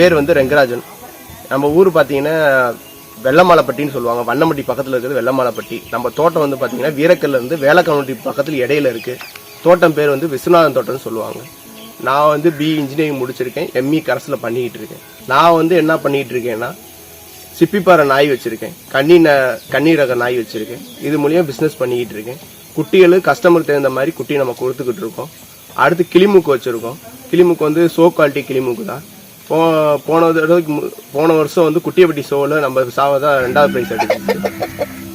பேர் வந்து ரெங்கராஜன். நம்ம ஊர் பார்த்தீங்கன்னா வெள்ளமாலைப்பட்டின்னு சொல்லுவாங்க. வண்ணமட்டி பக்கத்தில் இருக்கிறது வெள்ளமாலைப்பட்டி. நம்ம தோட்டம் வந்து பார்த்தீங்கன்னா வீரக்கல்ல இருந்து வேலக்கவுண்டி பக்கத்தில் இடையில இருக்கு. தோட்டம் பேர் வந்து விஸ்வநாதன் தோட்டம்னு சொல்லுவாங்க. நான் வந்து பி இன்ஜினியரிங் முடிச்சிருக்கேன். எம்இ கரஸில் பண்ணிக்கிட்டு இருக்கேன். நான் வந்து என்ன பண்ணிக்கிட்டு இருக்கேன்னா சிப்பிப்பாறை நாய் வச்சுருக்கேன். கன்னி ந- கன்னி ரக நாய் வச்சுருக்கேன். இது மூலியம் பிஸ்னஸ் பண்ணிக்கிட்டு இருக்கேன். குட்டிகள் கஸ்டமருக்கு தகுந்த மாதிரி குட்டி நம்ம கொடுத்துக்கிட்டு இருக்கோம். அடுத்து கிளிமூக்கு வச்சுருக்கோம். கிளிமூக்கு வந்து சோ குவாலிட்டி கிளிமூக்கு தான் போ போன தடவைக்கு மு- போன வருஷம் வந்து குட்டியப்பட்டி ஷோவில் நம்ம சாவதா ரெண்டாவது ப்ரைஸ் அடிச்சிருச்சு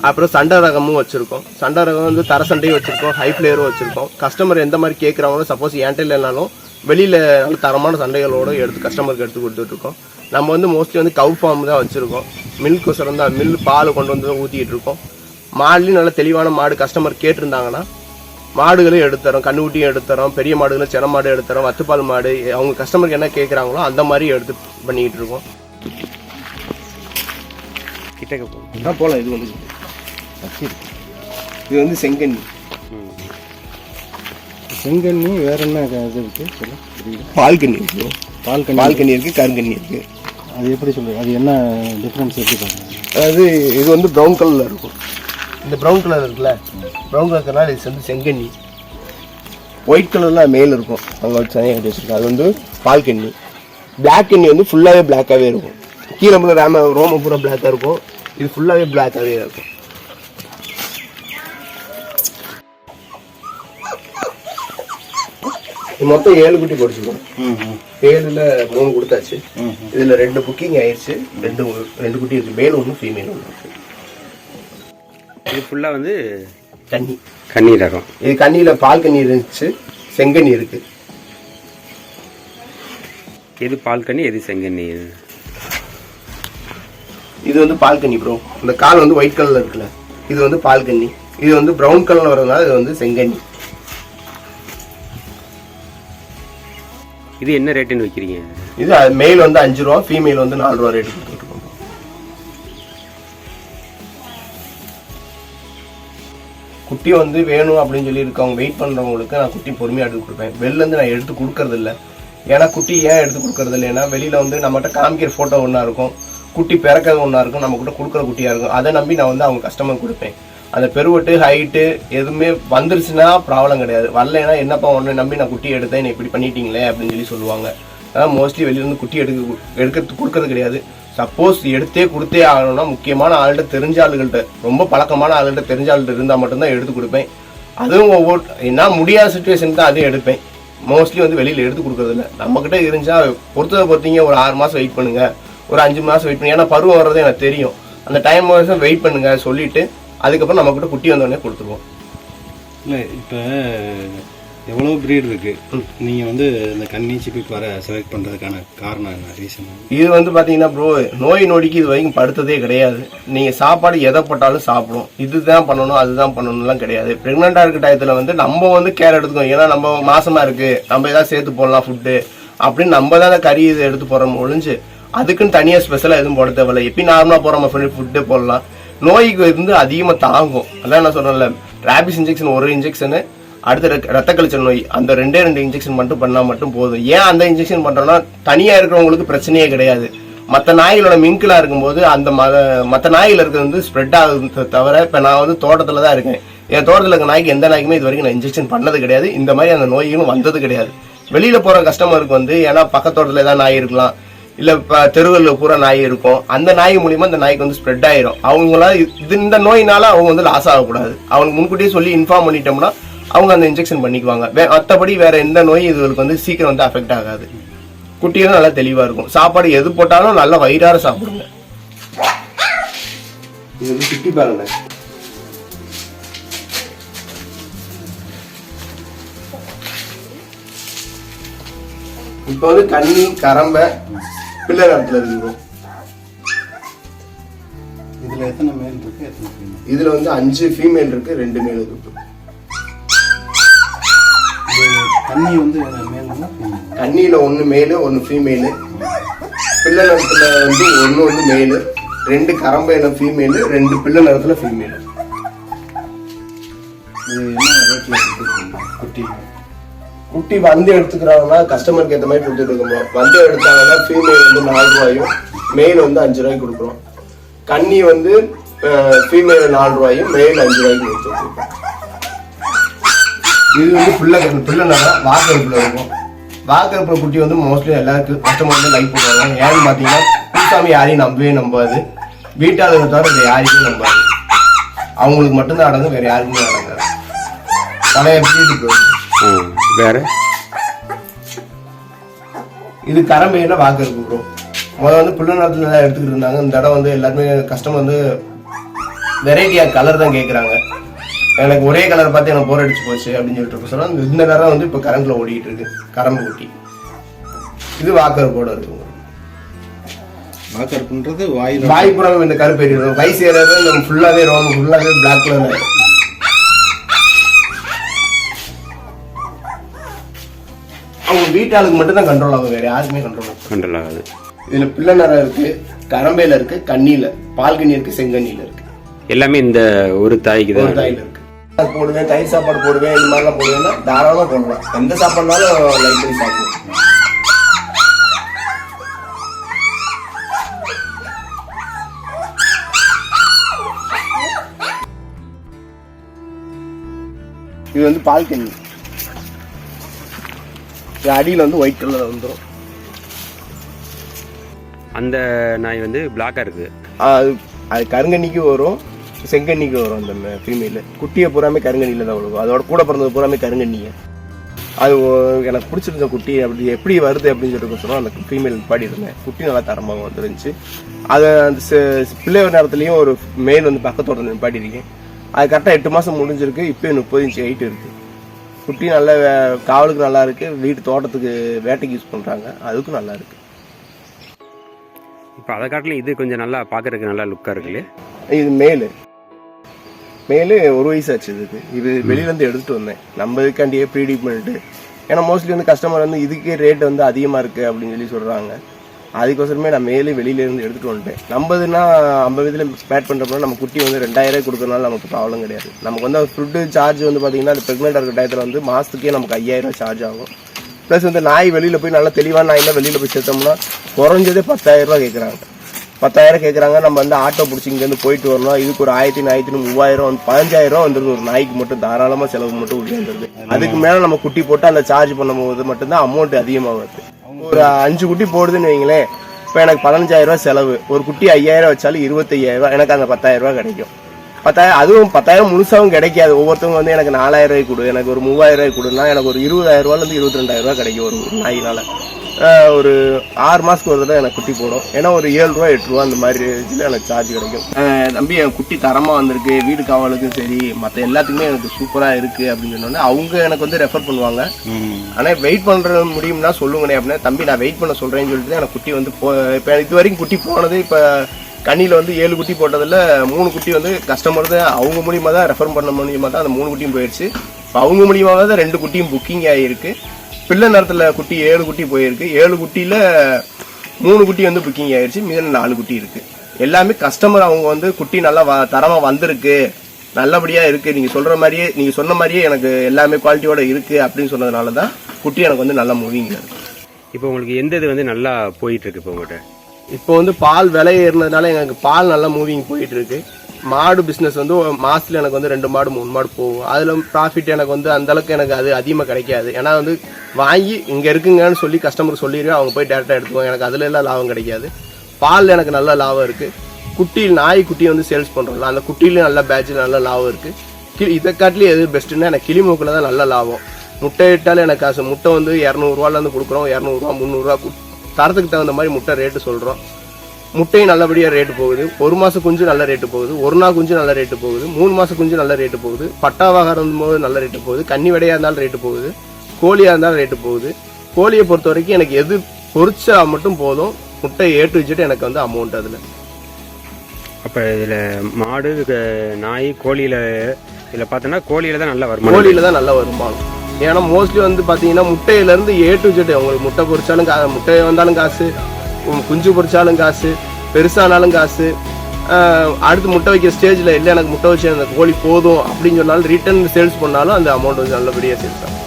அப்புறம் சண்டை ரகமும் வச்சுருக்கோம். சண்டை ரகம் வந்து தர சண்டையும் வச்சுருக்கோம் ஹை பிளேயரும் வச்சுருக்கோம். கஸ்டமர் எந்த மாதிரி கேட்குறாங்களோ சப்போஸ் என்கிட்ட இல்லைனாலும் வெளியில் நல்ல தரமான சண்டைகளோட எடுத்து கஸ்டமருக்கு எடுத்து கொடுத்துட்ருக்கோம். நம்ம வந்து மோஸ்ட்லி வந்து கவு ஃபார்ம் தான் வச்சுருக்கோம். மில்க் ஒசரம் தான் மில் பால் கொண்டு வந்து தான் ஊத்திட்டு இருக்கோம். மாடுலேயும் நல்ல தெளிவான மாடு கஸ்டமர் கேட்டிருந்தாங்கன்னா மாடுகளையும் எடுத்துறோம் கண்ணுக்குட்டியும் எடுத்துறோம் பெரிய மாடுகளும் சின மாடு எடுத்துறோம் வத்துப்பால் மாடு அவங்க கஸ்டமருக்கு என்ன கேட்குறாங்களோ அந்த மாதிரி எடுத்து பண்ணிக்கிட்டு இருக்கோம். கிட்டக்க இதான் போகலாம் இது வந்து. இது வந்து செங்கண்ணி. செங்கண்ணி வேற என்ன இது இருக்கு? சொல்லு. புரியல. பால் கண்ணி இருக்கு. பால் கண்ணி பால் கண்ணி இருக்கு கருங்கண்ணி இருக்கு. அது எப்படி சொல்லுங்க அது என்ன டிஃப்ரென்ஸ் எப்படி பாருங்க அதாவது இது வந்து ப்ரௌன் கலர்ல இருக்கும். இந்த ப்ரௌன் கலர் இருக்குல்ல ப்ரௌன் கலர் இருக்கிறனால இது வந்து செங்கண்ணி ஒயிட் கலர்ல மேல் இருக்கும். அவங்க வச்சு தனியாக கட்டி வச்சிருக்காங்க. அது வந்து பால் கண்ணி பிளாக் கண்ணி வந்து ஃபுல்லாகவே பிளாக்காகவே இருக்கும். கீழே முள்ள ராம ரோம பூரா பிளாக்காக இருக்கும். இது ஃபுல்லாகவே பிளாக்காகவே இருக்கும். மொத்தம் ஏழு குட்டி பொடிச்சிருக்கோம் ம் ம் ஏழுல மூணு கொடுத்தாச்சு. இதுல ரெண்டு புக்கிங் ஆயிடுச்சு ரெண்டு ரெண்டு குட்டி இருக்கு. மேல் ஒன்று ஃபீமேல் ஒன்று இது ஃபுல்லாக வந்து கன்னி கன்னி ரகம் இது கன்னியில பால் கன்னி இருந்துச்சு செங்கண்ணி இருக்கு. எது பால் கன்னி எது செங்கண்ணி? இது வந்து பால் கன்னி ப்ரோ இந்த கால் வந்து ஒயிட் கலர்ல இருக்குல்ல. இது வந்து பால் கன்னி இது வந்து பிரவுன் கலர்ல வரதுனால இது வந்து செங்கண்ணி. இது என்ன ரேட்டுன்னு வைக்கிறீங்க? இது மேல் வந்து அஞ்சு ரூபா ஃபீமேல் வந்து நாலு ரூபா ரேட் குட்டி வந்து வேணும் அப்படின்னு சொல்லி இருக்கவங்க வெயிட் பண்ணுறவங்களுக்கு நான் குட்டி பொறுமையாக எடுத்து கொடுப்பேன். வெளிலேருந்து நான் எடுத்து கொடுக்கறதில்ல. ஏன்னா குட்டி ஏன் எடுத்து கொடுக்கறது இல்லைன்னா வெளியில் வந்து நம்மகிட்ட காமிக்கிற ஃபோட்டோ ஒன்றா இருக்கும். குட்டி பிறக்கிறது ஒன்றா இருக்கும். நம்ம கிட்ட கொடுக்குற குட்டியாக இருக்கும். அதை நம்பி நான் வந்து அவங்க கஸ்டமர் கொடுப்பேன். அந்த பெருவட்டு ஹைட்டு எதுவுமே வந்துருச்சுன்னா ப்ராப்ளம் கிடையாது. வரலைன்னா என்னப்பா ஒன்று நம்பி நான் குட்டி எடுத்தேன் என்னை இப்படி பண்ணிட்டீங்களே அப்படின்னு சொல்லி சொல்லுவாங்க. அதான் மோஸ்ட்லி வெளியிலேருந்து குட்டி எடுக்க எடுக்கிறது கொடுக்கறது கிடையாது. சப்போஸ் எடுத்தே கொடுத்தே ஆகணும்னா முக்கியமான ஆள்கிட்ட தெரிஞ்ச ஆளுகள்கிட்ட ரொம்ப பழக்கமான ஆளுகிட்ட தெரிஞ்ச ஆள்கிட்ட இருந்தால் மட்டும்தான் எடுத்து கொடுப்பேன். அதுவும் ஒவ்வொரு என்ன முடியாத சுச்சுவேஷன் தான் அதையும் எடுப்பேன். மோஸ்ட்லி வந்து வெளியில் எடுத்து கொடுக்குறதில்ல. நம்மக்கிட்ட இருந்தால் பொறுத்ததை பொறுத்தீங்க ஒரு ஆறு மாதம் வெயிட் பண்ணுங்கள் ஒரு அஞ்சு மாதம் வெயிட் பண்ணுங்க. ஏன்னா பருவம் வர்றது எனக்கு தெரியும். அந்த டைம் வருஷம் வெயிட் பண்ணுங்க சொல்லிட்டு அதுக்கப்புறம் நம்மக்கிட்ட குட்டி வந்தோடனே கொடுத்துருவோம். இல்லை இப்போ எவ்வளோ ப்ரீட் இருக்குது நீங்கள் வந்து இந்த கன்னி சிப்பிக்கு வர செலக்ட் பண்ணுறதுக்கான காரணம் என்ன ரீசன் இது வந்து பார்த்தீங்கன்னா ப்ரோ நோய் நொடிக்கு இது வரைக்கும் படுத்ததே கிடையாது. நீங்கள் சாப்பாடு எதை போட்டாலும் சாப்பிடும். இதுதான் பண்ணணும் அதுதான் பண்ணணும்லாம் கிடையாது. ப்ரெக்னெண்ட்டாக இருக்க டயத்தில் வந்து நம்ம வந்து கேர் எடுத்துக்கோம் ஏன்னா நம்ம மாசமாக இருக்குது நம்ம எதாவது சேர்த்து போடலாம் ஃபுட்டு அப்படின்னு நம்ம தான் அந்த கறி இது எடுத்து போகிறோம் ஒழிஞ்சு அதுக்குன்னு தனியாக ஸ்பெஷலாக எதுவும் போட தேவையில்ல. நார்மலாக போகிறோம் போற ஃபுட்டே போடலாம். நோய்க்கு வந்து அதிகமாக தாங்கும். அதான் நான் சொன்னேன்ல ரேபிஸ் இன்ஜெக்ஷன் ஒரு இன்ஜெக்ஷனு அடுத்து ரத்த- கழிச்சல் நோய் அந்த ரெண்டே ரெண்டு இன்ஜெக்ஷன் மட்டும் பண்ணா மட்டும் போதும். ஏன் அந்த இன்ஜெக்ஷன் பண்றோம்னா தனியா இருக்கிறவங்களுக்கு பிரச்சனையே கிடையாது. மற்ற நாய்களோட மிங்கிளாக இருக்கும்போது அந்த மற்ற நாய்கள் இருக்கிறது வந்து ஸ்ப்ரெட் ஆகுது தவிர இப்ப நான் வந்து தோட்டத்துல தான் இருக்கேன். என் தோட்டத்துல இருக்க நாய்க்கு எந்த நாய்க்குமே இது வரைக்கும் நான் இன்ஜெக்ஷன் பண்ணது கிடையாது. இந்த மாதிரி அந்த நோய்களும் வந்தது கிடையாது. வெளியில போற கஸ்டமருக்கு வந்து ஏன்னா பக்கத்தோட்டத்துல ஏதாவது நாய் இருக்கலாம் இல்ல இப்போ தெருவில் பூரா நாய் இருக்கும். அந்த நாய் மூலியமா அந்த நாய்க்கு வந்து ஸ்ப்ரெட் ஆயிரும். அவங்களால இது இந்த நோயினால அவங்க வந்து லாஸ் ஆகக்கூடாது. அவங்க முன்கூட்டியே சொல்லி இன்ஃபார்ம் பண்ணிட்டோம்னா அவங்க அந்த இன்ஜெக்ஷன் பண்ணிக்குவாங்க. வே- மத்தபடி வேற எந்த நோய் இதுகளுக்கு வந்து சீக்கிரம் வந்து அஃபெக்ட் ஆகாது. குட்டியும் நல்லா தெளிவா இருக்கும். சாப்பாடு எது போட்டாலும் நல்லா வயிறார சாப்பிடுங்க. இது வந்து சுத்தி பாருங்க. இப்ப வந்து கண்ணி கரம்ப பிள்ளை நேரத்துல இருக்கு. இதில் எத்தனை மேல் இருக்கு? இதுல வந்து அஞ்சு ஃபீமேல் இருக்கு ரெண்டு மேல் இருக்கு. கன்னி வந்து? கண்ணியில ஒன்னு மேலு ஒன்னு ஃபீமேலு பிள்ளை நிறத்துல வந்து ஒன்னு வந்து மேலு ரெண்டு கரம்பையில ஃபீமேலு ரெண்டு பிள்ளை நிறத்துல ஃபீமேலு குட்டி. குட்டி வந்து எடுத்துக்கிறாங்கன்னா கஸ்டமருக்கு ஏற்ற மாதிரி கொடுத்துட்டு இருக்கோம் வந்து எடுத்தாங்கன்னா ஃபீமேல் வந்து நாலு ரூபாயும் மேல் வந்து அஞ்சு ரூபாய்க்கு கொடுக்குறோம். கன்னி வந்து ஃபீமேல் நாலு ரூபாயும் மேல் அஞ்சு ரூபாய்க்கு கொடுத்துருக்கோம் இது வந்து பிள்ளை பிள்ளைனா வாக்கரப்புல இருக்கும். வாக்கரப்புல குட்டி வந்து மோஸ்ட்லி எல்லாருக்கும் கஸ்டமர் வந்து லைக் பண்ணுவாங்க ஏன்னு பார்த்தீங்கன்னா பூசாமி யாரையும் நம்பவே நம்பாது. வீட்டாளுங்க தவிர வேறு யாரையுமே நம்பாது. அவங்களுக்கு மட்டும்தான் அடங்கும் வேற யாருக்குமே அடங்காது பழைய வீட்டுக்கு வேற? இது கரம்பையில வாக்கருக்கு ப்ரோ முதல்ல வந்து பிள்ளை நேரத்துல எடுத்துக்கிட்டு இருந்தாங்க. இந்த இடம் வந்து எல்லாருமே கஸ்டமர் வந்து வெரைட்டியாக கலர் தான் கேட்குறாங்க எனக்கு ஒரே கலர் பார்த்து எனக்கு போர் அடிச்சு போச்சு அப்படின்னு சொல்லிட்டு இருக்க சொன்னா இந்த நேரம் வந்து இப்போ கரண்ட்ல ஓடிட்டு இருக்கு. கரம்பு குட்டி இது வாக்கர் கூட இருக்கு வாக்கருப்புன்றது வாயில் வாய்ப்புறம் இந்த கருப்பு எரியும் வயசு ஏறாது நம்ம ஃபுல்லாவே ரோம் ஃபுல்லாவே பிளாக் கலர் அவங்க வீட்டாளுக்கு மட்டும் தான் கண்ட்ரோல் ஆகும் வேற யாருக்குமே கண்ட்ரோல் ஆகும் கண்ட்ரோல் ஆகாது. இதுல பிள்ளை நரம் இருக்கு கரம்பையில இருக்கு கண்ணியில பால்கனி இருக்கு செங்கண்ணியில இருக்கு. எல்லாமே இந்த ஒரு தாய்க்கு ஒரு தான் தாயில இருக்கு. அது போடுவேன் தயிர் சாப்பாடு போடுவேன் இந்த மாதிரிலாம் போடுவேன்னா தாராளமா போடலாம். எந்த சாப்பாடுனாலும் லைக் பண்ணி சாப்பிடுவோம். இது வந்து பால்கனி இது அடியில் வந்து ஒயிட் கலரில் வந்துடும் அந்த நாய் வந்து பிளாக்காக இருக்குது அது அது கருங்கண்ணிக்கு வரும். செங்கண்ணிக்கு வரும் அந்த ஃபீமேல் குட்டியை பூராமே கருங்கண்ணியில் தான் விழுகும். அதோட கூட பிறந்தது பூராமே கருங்கண்ணிங்க அது எனக்கு பிடிச்சிருந்த குட்டி அப்படி எப்படி வருது அப்படின்னு சொல்லிட்டு சொன்னோம் அந்த ஃபீமேல் பாடி இருந்தேன். குட்டி நல்லா தரமாக வந்துருந்துச்சு. அதை அந்த பிள்ளை நேரத்துலையும் ஒரு மேல் வந்து பக்கத்தோட நிப்பாட்டி இருக்கேன். அது கரெக்டாக எட்டு மாதம் முடிஞ்சிருக்கு. இப்போயும் முப்பது இன்ச்சு ஹைட் இருக்கு. குட்டி நல்ல காவலுக்கு நல்லா இருக்கு. வீட்டு தோட்டத்துக்கு வேட்டைக்கு யூஸ் பண்ணுறாங்க அதுக்கும் நல்லா இருக்கு. இப்போ அதை காட்டிலும் இது கொஞ்சம் நல்லா பார்க்கறதுக்கு நல்லா லுக்காக இருக்கு இல்லையா இது மேலு மேலே ஒரு வயசு ஆச்சு இதுக்கு இது வெளியிலேருந்து எடுத்துகிட்டு எடுத்துட்டு வந்தேன். நம்ம இதுக்காண்டியே ப்ரீடி பண்ணிட்டு ஏன்னா மோஸ்ட்லி வந்து கஸ்டமர் வந்து இதுக்கே ரேட் வந்து அதிகமாக இருக்குது அப்படின்னு சொல்லி சொல்கிறாங்க அதுக்கோசரமே நான் மேலே வெளியிலேருந்து எடுத்துகிட்டு வந்துட்டேன். நம்மதுன்னா ஐம்பது இதில் பேட் பண்ணுறப்போ நம்ம குட்டி வந்து ரெண்டாயிரம் கொடுக்கறனால நமக்கு ப்ராப்ளம் கிடையாது. நமக்கு வந்து ஃபுட்டு சார்ஜ் வந்து பார்த்திங்கன்னா அது ப்ரெக்னெண்டாக இருக்கிற டயத்தில் வந்து மாதத்துக்கே நமக்கு ஐயாயிரம் சார்ஜ் ஆகும். ப்ளஸ் வந்து நாய் வெளியில் போய் நல்லா தெளிவான நாயெல்லாம் வெளியில் போய் சேர்த்தோம்னா குறைஞ்சதே பத்தாயிரம் கேட்குறாங்க பத்தாயிரம் கேட்குறாங்க நம்ம வந்து ஆட்டோ பிடிச்சி இங்கேருந்து போயிட்டு வரணும். இதுக்கு ஒரு ஆயிரத்தி ஆயிரத்தி மூவாயிரம் வந்து பதினஞ்சாயிரம் வந்துருது ஒரு நாய்க்கு மட்டும் தாராளமாக செலவு மட்டும் உள்ளே வந்துருது அதுக்கு மேலே நம்ம குட்டி போட்டு அந்த சார்ஜ் பண்ணும்போது மட்டும்தான் அமௌண்ட் அதிகமாக வருது ஒரு அஞ்சு குட்டி போடுதுன்னு வைங்களேன். இப்போ எனக்கு பதினஞ்சாயிரம் செலவு. ஒரு குட்டி ஐயாயிரம் வச்சாலும் இருபத்தையாயிரம் எனக்கு அந்த பத்தாயிரம் கிடைக்கும். பத்தாயிரம் அதுவும் பத்தாயிரம் முழுசாகவும் கிடைக்காது. ஒவ்வொருத்தவங்க வந்து எனக்கு நாலாயிரம் ரூபாய் கொடு. எனக்கு ஒரு மூவாயிரம் ரூபாய் கொடுன்னா எனக்கு ஒரு இருபதாயிரம் ரூபாயிலேருந்து இருபத்தி ரெண்டாயிரம் ரூபா கிடைக்கும் ஒரு ஒரு நாயினால. ஒரு ஆறு மாசத்துக்கு ஒரு தடவை எனக்கு குட்டி போடும். ஏன்னா ஒரு ஏழு ரூபா எட்டு ரூபா அந்த மாதிரி இதில் எனக்கு சார்ஜ் கிடைக்கும். தம்பி என் குட்டி தரமாக வந்திருக்கு. வீடு காவலுக்கும் சரி மற்ற எல்லாத்துக்குமே எனக்கு சூப்பராக இருக்குது அப்படின்னு சொன்னோன்னே அவங்க எனக்கு வந்து ரெஃபர் பண்ணுவாங்க. ஆனால் வெயிட் பண்ணுற முடியும்னா சொல்லுங்கண்ணே அப்படின்னா தம்பி நான் வெயிட் பண்ண சொல்கிறேன்னு சொல்லிட்டு எனக்கு குட்டி வந்து போ இப்போ இது வரைக்கும் குட்டி போனது இப்போ கண்ணியில் வந்து ஏழு குட்டி போட்டதில் மூணு குட்டி வந்து கஸ்டமர் தான் அவங்க மூலியமாக தான் ரெஃபர் பண்ண மூலியமாக தான் அந்த மூணு குட்டியும் போயிடுச்சு இப்போ அவங்க மூலியமாக தான் ரெண்டு குட்டியும் புக்கிங் ஆகிருக்கு பிள்ளை நேரத்தில் குட்டி ஏழு குட்டி போயிருக்கு. ஏழு குட்டியில் மூணு குட்டி வந்து புக்கிங் ஆயிடுச்சு மீதி நாலு குட்டி இருக்கு. எல்லாமே கஸ்டமர் அவங்க வந்து குட்டி நல்லா வ தரமாக வந்திருக்கு. நல்லபடியாக இருக்கு. நீங்கள் சொல்கிற மாதிரியே நீங்கள் சொன்ன மாதிரியே எனக்கு எல்லாமே குவாலிட்டியோட இருக்கு அப்படின்னு சொன்னதுனால தான் குட்டி எனக்கு வந்து நல்லா மூவிங் இருக்கு இப்போ உங்களுக்கு எந்த இது வந்து நல்லா போயிட்டு இருக்கு இப்போ உங்கள்கிட்ட இப்போ வந்து பால் விலை ஏறினதுனால எனக்கு பால் நல்லா மூவிங் போயிட்டு இருக்கு. மாடு பிஸ்னஸ் வந்து ஒரு மாசத்துல எனக்கு வந்து ரெண்டு மாடு மூணு மாடு போகும். அதில் ப்ராஃபிட் எனக்கு வந்து அந்த அளவுக்கு எனக்கு அது அதிகமாக கிடைக்காது. ஏன்னா வந்து வாங்கி இங்கே இருக்குங்கன்னு சொல்லி கஸ்டமர் சொல்லிடுவேன் அவங்க போய் டேரெக்டாக எடுத்துவாங்க எனக்கு அதுல எல்லாம் லாபம் கிடைக்காது. பாலில் எனக்கு நல்ல லாபம் இருக்கு. குட்டியில் நாய் குட்டி வந்து சேல்ஸ் பண்ணுறோம்ல அந்த குட்டிலையும் நல்ல பேட்சில் நல்ல லாபம் இருக்கு. கி இதை காட்டிலும் எது பெஸ்ட்டுன்னா எனக்கு கிளிமூக்கில் தான் நல்ல லாபம். முட்டை இட்டாலும் எனக்கு காசு. முட்டை வந்து இரநூறுவாலேருந்து கொடுக்குறோம். இரநூறுவா முந்நூறுரூவா தரத்துக்கு தகுந்த மாதிரி முட்டை ரேட்டு சொல்கிறோம் முட்டையும் நல்லபடியாக ரேட்டு போகுது. ஒரு மாதம் குஞ்சு நல்ல ரேட்டு போகுது. ஒரு நாள் குஞ்சு நல்ல ரேட்டு போகுது. மூணு மாதம் குஞ்சு நல்ல ரேட்டு போகுது. பட்டாவாக போது நல்ல ரேட்டு போகுது. கன்னி விடையாக இருந்தாலும் ரேட்டு போகுது. கோழியாக இருந்தாலும் ரேட்டு போகுது. கோழியை பொறுத்த வரைக்கும் எனக்கு எது பொரிச்சா மட்டும் போதும். முட்டை ஏட்டு வச்சுட்டு எனக்கு வந்து அமௌண்ட் அதில். அப்போ இதில் மாடு நாய் கோழியில் இதில் பார்த்தோன்னா கோழியில் தான் நல்லா வருமானம். கோழியில தான் நல்ல வருமானம். ஏன்னா மோஸ்ட்லி வந்து பார்த்தீங்கன்னா முட்டையிலேருந்து ஏ டு ஜெட் உங்களுக்கு முட்டை பொரிச்சாலும் கா முட்டை வந்தாலும் காசு. குஞ்சு பொறிச்சாலும் காசு பெருசானாலும் காசு அடுத்து முட்டை வைக்கிற ஸ்டேஜில் இல்லை எனக்கு முட்டை வச்சு அந்த கோழி போதும் அப்படின்னு சொன்னாலும் ரிட்டர்ன் சேல்ஸ் பண்ணாலும் அந்த அமௌண்ட் வந்து நல்லபடியாக சேல்ஸ் ஆகும்.